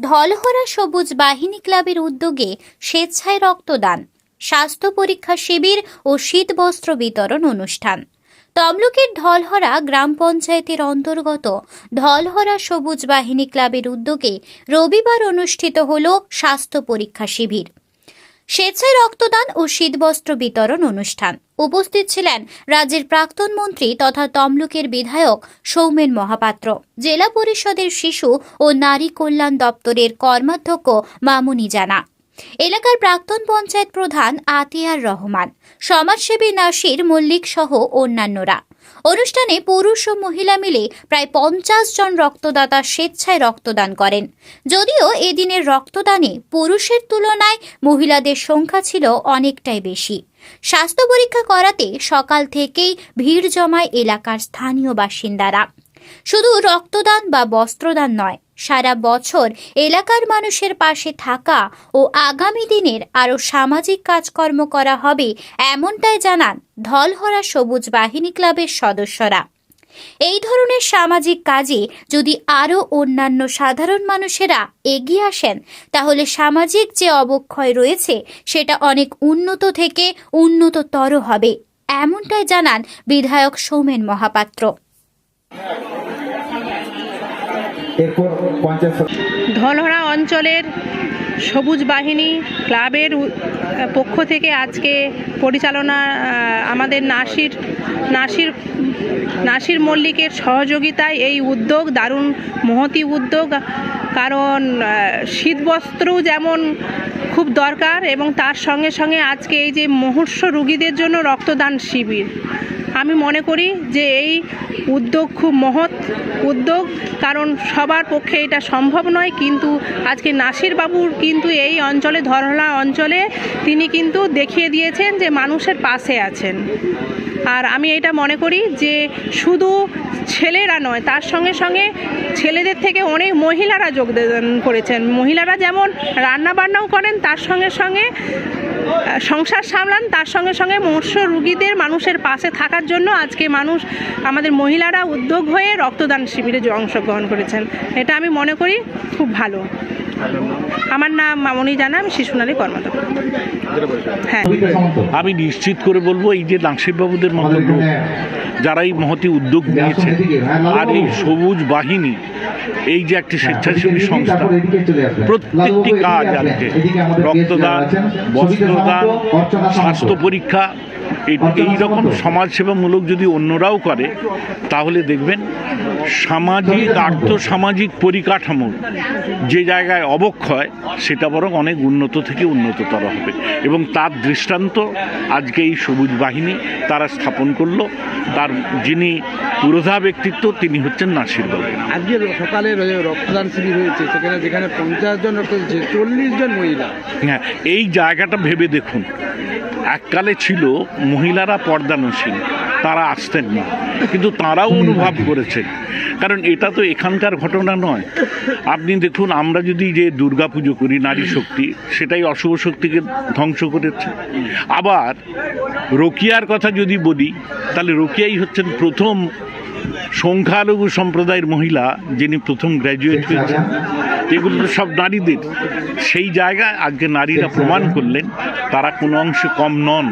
ঢলহরা সবুজ বাহিনী ক্লাবের উদ্যোগে স্বেচ্ছায় রক্তদান, স্বাস্থ্য পরীক্ষা শিবির ও শীতবস্ত্র বিতরণ অনুষ্ঠান। তমলুকের ধলহরা গ্রাম পঞ্চায়েতের অন্তর্গত ধলহরা সবুজ বাহিনী ক্লাবের উদ্যোগে রবিবার অনুষ্ঠিত হল স্বাস্থ্য পরীক্ষা শিবির। স্বেচ্ছায় রক্তদান ও শীতবস্ত্র বিতরণ অনুষ্ঠান। উপস্থিত ছিলেন রাজ্যের প্রাক্তন মন্ত্রী তথা তমলুকের বিধায়ক সৌমেন মহাপাত্র। জেলা পরিষদের শিশু ও নারী কল্যাণ দপ্তরের কর্মাধ্যক্ষ মামুনি জানা। এলাকার প্রাক্তন পঞ্চায়েত প্রধান আতিয়ার রহমান, সমাজসেবী নাসির মল্লিক সহ অন্যান্যরা। অনুষ্ঠানে পুরুষ ও মহিলা মিলে প্রায় পঞ্চাশ জন রক্তদাতা স্বেচ্ছায় রক্তদান করেন। যদিও এদিনের রক্তদানে পুরুষের তুলনায় মহিলাদের সংখ্যা ছিল অনেকটাই বেশি। স্বাস্থ্য পরীক্ষা করাতে সকাল থেকেই ভিড় জমায় এলাকার স্থানীয় বাসিন্দারা। শুধু রক্তদান বা বস্ত্রদান নয়, সারা বছর এলাকার মানুষের পাশে থাকা ও আগামী দিনের আরও সামাজিক কাজকর্ম করা হবে এমনটাই জানান ধলহরা সবুজ বাহিনী ক্লাবের সদস্যরা। এই ধরনের সামাজিক কাজে যদি আরও অন্যান্য সাধারণ মানুষেরা এগিয়ে আসেন, তাহলে সামাজিক যে অবক্ষয় রয়েছে, সেটা অনেক উন্নত থেকে উন্নততর হবে, এমনটাই জানান বিধায়ক সৌমেন মহাপাত্র। ধলহরা অঞ্চলের সবুজ বাহিনী ক্লাবের পক্ষ থেকে আজকে পরিচালনা আমাদের নাসির নাসির নাসির মল্লিকের সহযোগিতায় এই উদ্যোগ, দারুণ মহতি উদ্যোগ, কারণ শীতবস্ত্রও যেমন খুব দরকার এবং তার সঙ্গে সঙ্গে আজকে এই যে মুহূর্ষ রুগীদের জন্য রক্তদান শিবির। আমি মনে করি যে এই উদ্যোগ খুব মহৎ উদ্যোগ, কারণ সবার পক্ষে এটা সম্ভব নয়, কিন্তু আজকে নাসির বাবুর কিন্তু এই অঞ্চলে, ধরলা অঞ্চলে তিনি কিন্তু দেখিয়ে দিয়েছেন যে মানুষের পাশে আছেন। আর আমি এটা মনে করি যে শুধু ছেলেরা নয়, তার সঙ্গে সঙ্গে ছেলেদের থেকে অনেক মহিলারা যোগদান করেছেন। মহিলারা যেমন রান্না বান্নাও করেন, তার সঙ্গে সঙ্গে সংসার সামলান, তার সঙ্গে সঙ্গে মৎস্য রুগীদের মানুষের পাশে থাকার জন্য আজকে মানুষ, আমাদের মহিলারা উদ্যোগ হয়ে রক্তদান শিবিরে অংশগ্রহণ করেছেন। এটা আমি মনে করি খুব ভালো। আমার নাম মামনি জানা, আমি শিশুনারী কর্মদক্ষ হ্যাঁ আমি নিশ্চিত করে বলব, এই যে নাসিরবাবুদের আমাদের যারা এই মহতি উদ্যোগ নিয়েছেন, আর এই সবুজ বাহিনী, এই যে একটি স্বেচ্ছাসেবী সংস্থা। প্রত্যেকটি কাজ। আজকে রক্তদান, বস্ত্রদান। স্বাস্থ্য পরীক্ষা এই- রকম সমাজসেবামূলক যদি অন্যরাও করে তাহলে দেখবেন সামাজিক আর্থসামাজিক পরিকাঠামো যে জায়গায় অবক্ষয় সেটা বরং অনেক উন্নত থেকে উন্নততর হবে। এবং তার দৃষ্টান্ত আজকে এই সবুজ বাহিনী তারা স্থাপন করল। তার যিনি পুরোধা ব্যক্তিত্ব তিনি হচ্ছেন নাসিরবাবু আজকে সকালে রক্তদান শিবির হয়েছে সেখানে যেখানে পঞ্চাশ জন রক্ত চল্লিশ জন মহিলা। হ্যাঁ এই জায়গাটা ভেবে দেখুন। এককালে ছিল মহিলারা পর্দানসীন তারা আসতেন না। কিন্তু তারাও অনুভব করেছেন। কারণ এটা তো এখানকার ঘটনা নয়। আপনি দেখুন, আমরা যদি যে দুর্গা পুজো করি, নারী শক্তি, সেটাই অশুভ শক্তিকে ধ্বংস করেছে। আবার রোকিয়ার কথা যদি বলি, তাহলে রোকিয়াই হচ্ছেন প্রথম সংখ্যালঘু সম্প্রদায়ের মহিলা, যিনি প্রথম গ্র্যাজুয়েট হয়েছেন। এগুলো তো সব নারীদের। সেই জায়গায় আজকে নারীরা প্রমাণ করলেন, তারা কোনো অংশে কম নন।